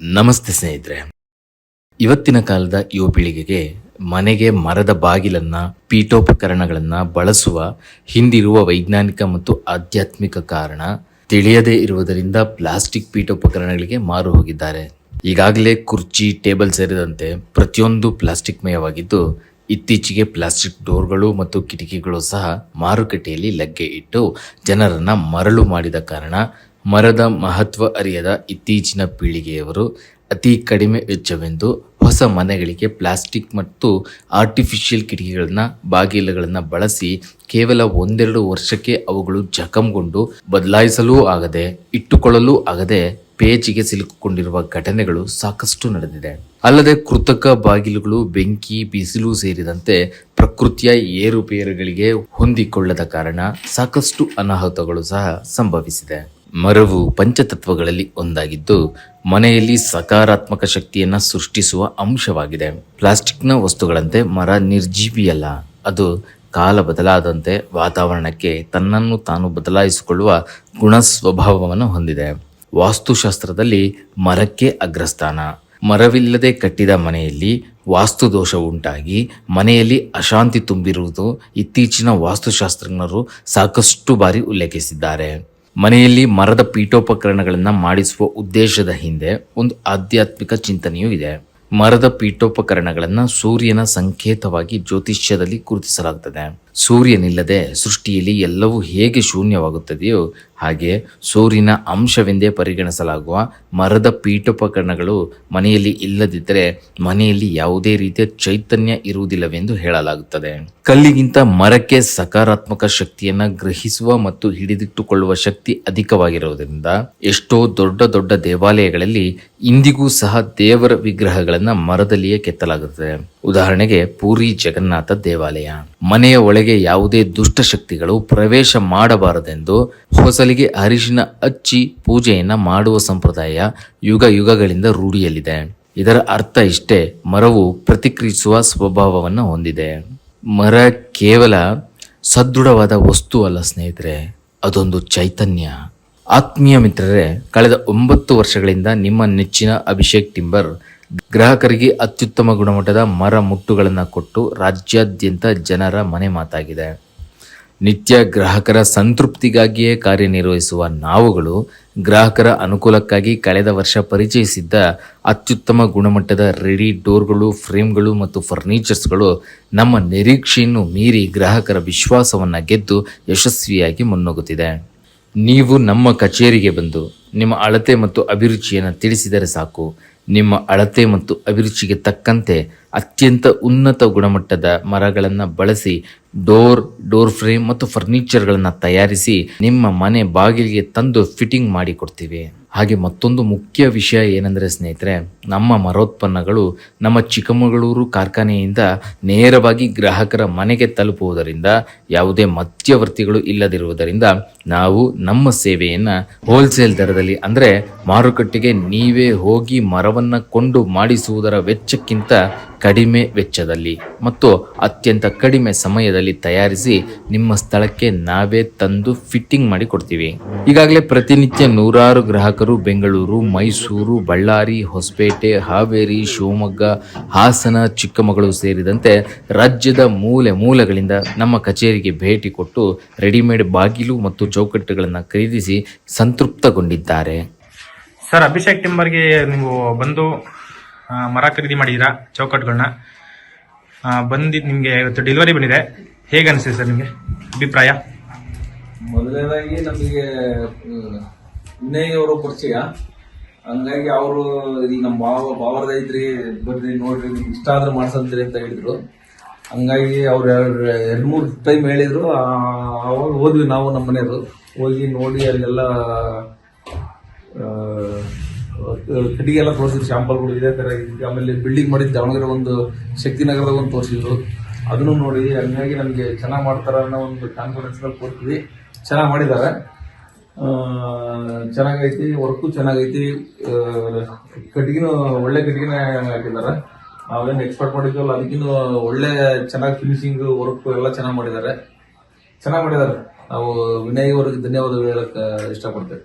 ನಮಸ್ತೆ ಸ್ನೇಹಿತರೆ. ಇವತ್ತಿನ ಕಾಲದ ಯುವ ಪೀಳಿಗೆಗೆ ಮನೆಗೆ ಮರದ ಬಾಗಿಲನ್ನು, ಪೀಠೋಪಕರಣಗಳನ್ನು ಬಳಸುವ, ಹಿಂದಿರುವ ವೈಜ್ಞಾನಿಕ ಮತ್ತು ಆಧ್ಯಾತ್ಮಿಕ ಕಾರಣ ತಿಳಿಯದೇ ಇರುವುದರಿಂದ ಪ್ಲಾಸ್ಟಿಕ್ ಪೀಠೋಪಕರಣಗಳಿಗೆ ಮಾರು ಹೋಗಿದ್ದಾರೆ. ಈಗಾಗಲೇ ಕುರ್ಚಿ, ಟೇಬಲ್ ಸೇರಿದಂತೆ ಪ್ರತಿಯೊಂದು ಪ್ಲಾಸ್ಟಿಕ್ ಮಯವಾಗಿದ್ದು ಇತ್ತೀಚೆಗೆ ಪ್ಲಾಸ್ಟಿಕ್ ಡೋರ್ಗಳು ಮತ್ತು ಕಿಟಕಿಗಳು ಸಹ ಮಾರುಕಟ್ಟೆಯಲ್ಲಿ ಲಗ್ಗೆ ಇಟ್ಟು ಜನರನ್ನು ಮರಳು ಮಾಡಿದ ಕಾರಣ ಮರದ ಮಹತ್ವ ಅರಿಯದ ಇತ್ತೀಚಿನ ಪೀಳಿಗೆಯವರು ಅತಿ ಕಡಿಮೆ ವೆಚ್ಚವೆಂದು ಹೊಸ ಮನೆಗಳಿಗೆ ಪ್ಲಾಸ್ಟಿಕ್ ಮತ್ತು ಆರ್ಟಿಫಿಷಿಯಲ್ ಕಿಟಕಿಗಳನ್ನು, ಬಾಗಿಲುಗಳನ್ನು ಬಳಸಿ ಕೇವಲ ಒಂದೆರಡು ವರ್ಷಕ್ಕೆ ಅವುಗಳು ಜಖಂಗೊಂಡು ಬದಲಾಯಿಸಲೂ ಆಗದೆ, ಇಟ್ಟುಕೊಳ್ಳಲೂ ಆಗದೆ ಪೇಚಿಗೆ ಸಿಲುಕಿಕೊಂಡಿರುವ ಘಟನೆಗಳು ಸಾಕಷ್ಟು ನಡೆದಿದೆ. ಅಲ್ಲದೆ ಕೃತಕ ಬಾಗಿಲುಗಳು, ಬೆಂಕಿ, ಬಿಸಿಲು ಸೇರಿದಂತೆ ಪ್ರಕೃತಿಯ ಏರುಪೇರುಗಳಿಗೆ ಹೊಂದಿಕೊಳ್ಳದ ಕಾರಣ ಸಾಕಷ್ಟು ಅನಾಹುತಗಳು ಸಹ ಸಂಭವಿಸಿದೆ. ಮರವು ಪಂಚತತ್ವಗಳಲ್ಲಿ ಒಂದಾಗಿದ್ದು, ಮನೆಯಲ್ಲಿ ಸಕಾರಾತ್ಮಕ ಶಕ್ತಿಯನ್ನು ಸೃಷ್ಟಿಸುವ ಅಂಶವಾಗಿದೆ. ಪ್ಲಾಸ್ಟಿಕ್ನ ವಸ್ತುಗಳಂತೆ ಮರ ನಿರ್ಜೀವಿಯಲ್ಲ, ಅದು ಕಾಲ ಬದಲಾದಂತೆ ವಾತಾವರಣಕ್ಕೆ ತನ್ನನ್ನು ತಾನು ಬದಲಾಯಿಸಿಕೊಳ್ಳುವ ಗುಣ ಸ್ವಭಾವವನ್ನು ಹೊಂದಿದೆ. ವಾಸ್ತುಶಾಸ್ತ್ರದಲ್ಲಿ ಮರಕ್ಕೆ ಅಗ್ರಸ್ಥಾನ. ಮರವಿಲ್ಲದೆ ಕಟ್ಟಿದ ಮನೆಯಲ್ಲಿ ವಾಸ್ತು ದೋಷ ಉಂಟಾಗಿ, ಮನೆಯಲ್ಲಿ ಅಶಾಂತಿ ತುಂಬಿರುವುದು ಇತ್ತೀಚಿನ ವಾಸ್ತುಶಾಸ್ತ್ರಜ್ಞರು ಸಾಕಷ್ಟು ಬಾರಿ ಉಲ್ಲೇಖಿಸಿದ್ದಾರೆ. ಮನೆಯಲ್ಲಿ ಮರದ ಪೀಠೋಪಕರಣಗಳನ್ನು ಮಾಡಿಸುವ ಉದ್ದೇಶದ ಹಿಂದೆ ಒಂದು ಆಧ್ಯಾತ್ಮಿಕ ಚಿಂತನೆಯೂ ಇದೆ. ಮರದ ಪೀಠೋಪಕರಣಗಳನ್ನು ಸೂರ್ಯನ ಸಂಕೇತವಾಗಿ ಜ್ಯೋತಿಷ್ಯದಲ್ಲಿ ಗುರುತಿಸಲಾಗುತ್ತದೆ ಸೂರ್ಯನಿಲ್ಲದೆ ಸೃಷ್ಟಿಯಲ್ಲಿ ಎಲ್ಲವೂ ಹೇಗೆ ಶೂನ್ಯವಾಗುತ್ತದೆಯೋ ಹಾಗೆ ಸೂರ್ಯನ ಅಂಶವೆಂದೇ ಪರಿಗಣಿಸಲಾಗುವ ಮರದ ಪೀಠೋಪಕರಣಗಳು ಮನೆಯಲ್ಲಿ ಇಲ್ಲದಿದ್ದರೆ ಮನೆಯಲ್ಲಿ ಯಾವುದೇ ರೀತಿಯ ಚೈತನ್ಯ ಇರುವುದಿಲ್ಲವೆಂದು ಹೇಳಲಾಗುತ್ತದೆ. ಕಲ್ಲಿಗಿಂತ ಮರಕ್ಕೆ ಸಕಾರಾತ್ಮಕ ಶಕ್ತಿಯನ್ನ ಗ್ರಹಿಸುವ ಮತ್ತು ಹಿಡಿದಿಟ್ಟುಕೊಳ್ಳುವ ಶಕ್ತಿ ಅಧಿಕವಾಗಿರುವುದರಿಂದ ಎಷ್ಟೋ ದೊಡ್ಡ ದೊಡ್ಡ ದೇವಾಲಯಗಳಲ್ಲಿ ಇಂದಿಗೂ ಸಹ ದೇವರ ವಿಗ್ರಹಗಳನ್ನು ಮರದಲ್ಲಿಯೇ ಕೆತ್ತಲಾಗುತ್ತದೆ. ಉದಾಹರಣೆಗೆ ಪೂರಿ ಜಗನ್ನಾಥ ದೇವಾಲಯ. ಮನೆಯ ಒಳಗೆ ಯಾವುದೇ ದುಷ್ಟಶಕ್ತಿಗಳು ಪ್ರವೇಶ ಮಾಡಬಾರದೆಂದು ಹೊಸಲಿಗೆ ಅರಿಶಿನ ಹಚ್ಚಿ ಪೂಜೆಯನ್ನ ಮಾಡುವ ಸಂಪ್ರದಾಯ ಯುಗ ಯುಗಗಳಿಂದ ರೂಢಿಯಲ್ಲಿದೆ. ಇದರ ಅರ್ಥ ಇಷ್ಟೇ, ಮರವು ಪ್ರತಿಕ್ರಿಯಿಸುವ ಸ್ವಭಾವವನ್ನು ಹೊಂದಿದೆ. ಮರ ಕೇವಲ ಸದೃಢವಾದ ವಸ್ತು ಅಲ್ಲ ಸ್ನೇಹಿತರೆ, ಅದೊಂದು ಚೈತನ್ಯ. ಆತ್ಮೀಯ ಮಿತ್ರರೇ, ಕಳೆದ ಒಂಬತ್ತು ವರ್ಷಗಳಿಂದ ನಿಮ್ಮ ನೆಚ್ಚಿನ ಅಭಿಷೇಕ್ ಟಿಂಬರ್ ಗ್ರಾಹಕರಿಗೆ ಅತ್ಯುತ್ತಮ ಗುಣಮಟ್ಟದ ಮರ ಮುಟ್ಟುಗಳನ್ನು ಕೊಟ್ಟು ರಾಜ್ಯಾದ್ಯಂತ ಜನರ ಮನೆ ಮಾತಾಗಿದೆ. ನಿತ್ಯ ಗ್ರಾಹಕರ ಸಂತೃಪ್ತಿಗಾಗಿಯೇ ಕಾರ್ಯನಿರ್ವಹಿಸುವ ನಾವುಗಳು ಗ್ರಾಹಕರ ಅನುಕೂಲಕ್ಕಾಗಿ ಕಳೆದ ವರ್ಷ ಪರಿಚಯಿಸಿದ್ದ ಅತ್ಯುತ್ತಮ ಗುಣಮಟ್ಟದ ರೆಡಿ ಡೋರ್ಗಳು, ಫ್ರೇಮ್ಗಳು ಮತ್ತು ಫರ್ನಿಚರ್ಸ್ಗಳು ನಮ್ಮ ನಿರೀಕ್ಷೆಯನ್ನು ಮೀರಿ ಗ್ರಾಹಕರ ವಿಶ್ವಾಸವನ್ನು ಗೆದ್ದು ಯಶಸ್ವಿಯಾಗಿ ಮುನ್ನುಗ್ಗುತ್ತಿದೆ ನೀವು ನಮ್ಮ ಕಚೇರಿಗೆ ಬಂದು ನಿಮ್ಮ ಅಳತೆ ಮತ್ತು ಅಭಿರುಚಿಯನ್ನು ತಿಳಿಸಿದರೆ ಸಾಕು. ನಿಮ್ಮ ಅಳತೆ ಮತ್ತು ಅಭಿರುಚಿಗೆ ತಕ್ಕಂತೆ ಅತ್ಯಂತ ಉನ್ನತ ಗುಣಮಟ್ಟದ ಮರಗಳನ್ನು ಬಳಸಿ ಡೋರ್ ಡೋರ್ ಫ್ರೇಮ್ ಮತ್ತು ಫರ್ನಿಚರ್ಗಳನ್ನು ತಯಾರಿಸಿ ನಿಮ್ಮ ಮನೆ ಬಾಗಿಲಿಗೆ ತಂದು ಫಿಟ್ಟಿಂಗ್ ಮಾಡಿ ಕೊಡ್ತೀವಿ. ಹಾಗೆ ಮತ್ತೊಂದು ಮುಖ್ಯ ವಿಷಯ ಏನಂದರೆ ಸ್ನೇಹಿತರೆ, ನಮ್ಮ ಮರೋತ್ಪನ್ನಗಳು ನಮ್ಮ ಚಿಕ್ಕಮಗಳೂರು ಕಾರ್ಖಾನೆಯಿಂದ ನೇರವಾಗಿ ಗ್ರಾಹಕರ ಮನೆಗೆ ತಲುಪುವುದರಿಂದ, ಯಾವುದೇ ಮಧ್ಯವರ್ತಿಗಳು ಇಲ್ಲದಿರುವುದರಿಂದ ನಾವು ನಮ್ಮ ಸೇವೆಯನ್ನು ಹೋಲ್ಸೇಲ್ ದರದಲ್ಲಿ ಅಂದರೆ ಮಾರುಕಟ್ಟೆಗೆ ನೀವೇ ಹೋಗಿ ಮರವನ್ನು ಕೊಂಡು ಮಾಡಿಸುವುದರ ವೆಚ್ಚಕ್ಕಿಂತ ಕಡಿಮೆ ವೆಚ್ಚದಲ್ಲಿ ಮತ್ತು ಅತ್ಯಂತ ಕಡಿಮೆ ಸಮಯದಲ್ಲಿ ತಯಾರಿಸಿ ನಿಮ್ಮ ಸ್ಥಳಕ್ಕೆ ನಾವೇ ತಂದು ಫಿಟ್ಟಿಂಗ್ ಮಾಡಿ ಕೊಡ್ತೀವಿ. ಈಗಾಗಲೇ ಪ್ರತಿನಿತ್ಯ ನೂರಾರು ಗ್ರಾಹಕರು ಬೆಂಗಳೂರು, ಮೈಸೂರು, ಬಳ್ಳಾರಿ, ಹೊಸಪೇಟೆ, ಹಾವೇರಿ, ಶಿವಮೊಗ್ಗ, ಹಾಸನ, ಚಿಕ್ಕಮಗಳೂರು ಸೇರಿದಂತೆ ರಾಜ್ಯದ ಮೂಲೆ ಮೂಲೆಗಳಿಂದ ನಮ್ಮ ಕಚೇರಿಗೆ ಭೇಟಿ ಕೊಟ್ಟು ರೆಡಿಮೇಡ್ ಬಾಗಿಲು ಮತ್ತು ಚೌಕಟ್ಟುಗಳನ್ನು ಖರೀದಿಸಿ ಸಂತೃಪ್ತಗೊಂಡಿದ್ದಾರೆ. ಸರ್, ಅಭಿಷೇಕ್ ಟಿಂಬರ್ಗೆ ನೀವು ಬಂದು ಮರ ಖರೀದಿ ಮಾಡಿದ್ದೀರಾ ಚೌಕಟ್ಟುಗಳನ್ನ ಬಂದಿದ್ದು ನಿಮಗೆ ಇವತ್ತು ಡೆಲಿವರಿ ಬಂದಿದೆ. ಹೇಗೆ ಅನಿಸಿದೆ ಸರ್ ನಿಮಗೆ? ಅಭಿಪ್ರಾಯ? ಮೊದಲನೇದಾಗಿ ನಮಗೆ ವಿನಯ್ ಅವರು ಪರಿಚಯ. ಹಂಗಾಗಿ ಅವರು ಈಗ ನಮ್ಮ ಭಾವ ಭಾವರದ ಐತ್ರಿ ಬರ್ರಿ ನೋಡ್ರಿ, ನಿಮ್ಗೆ ಇಷ್ಟ ಆದ್ರೆ ಮಾಡ್ಸಂತೀರಿ ಅಂತ ಹೇಳಿದ್ರು. ಹಂಗಾಗಿ ಅವ್ರು ಎರಡು ಮೂರು ಟೈಮ್ ಹೇಳಿದ್ರು. ಅವಾಗ ಹೋದ್ವಿ ನಾವು ನಮ್ಮ ಮನೆಯವರು. ಹೋಗಿ ನೋಡಿ ಅಲ್ಲೆಲ್ಲ ಆ, ಕಟ್ಟಿಗೆ ಎಲ್ಲ ತೋರಿಸಿದ್ರು ಶಾಂಪಲ್ಗಳು ಇದೇ ಥರ ಇದೆ. ಆಮೇಲೆ ಬಿಲ್ಡಿಂಗ್ ಮಾಡಿದ್ದು ದಾವಣಗೆರೆ ಒಂದು ಶಕ್ತಿನಗರದ ಒಂದು ತೋರಿಸಿದ್ರು. ಅದನ್ನು ನೋಡಿ ಹಂಗಾಗಿ ನಮಗೆ ಚೆನ್ನಾಗಿ ಮಾಡ್ತಾರ ಅನ್ನೋ ಒಂದು ಕಾನ್ಫಿಡೆನ್ಸ್ನಲ್ಲಿ ಕೊಡ್ತೀವಿ ಚೆನ್ನಾಗಿ ಮಾಡಿದ್ದಾರೆ. ಚೆನ್ನಾಗೈತಿ ವರ್ಕು ಚೆನ್ನಾಗೈತಿ. ಕಟ್ಟಿಗೆನೂ ಒಳ್ಳೆ ಕಟ್ಟಿಗೆನೇ ಹಾಕಿದ್ದಾರೆ. ನಾವೇನು ಎಕ್ಸ್ಪರ್ಟ್ ಮಾಡಿದ್ವಲ್ಲ ಅದಕ್ಕಿಂತ ಒಳ್ಳೆ ಚೆನ್ನಾಗಿ ಫಿನಿಶಿಂಗ್ ವರ್ಕ್ ಎಲ್ಲ ಚೆನ್ನಾಗಿ ಮಾಡಿದ್ದಾರೆ. ಚೆನ್ನಾಗಿ ಮಾಡಿದ್ದಾರೆ. ನಾವು ವಿನಯ್ ಅವ್ರಿಗೆ ಧನ್ಯವಾದಗಳು ಹೇಳಕ್ಕೆ ಇಷ್ಟಪಡ್ತೇವೆ.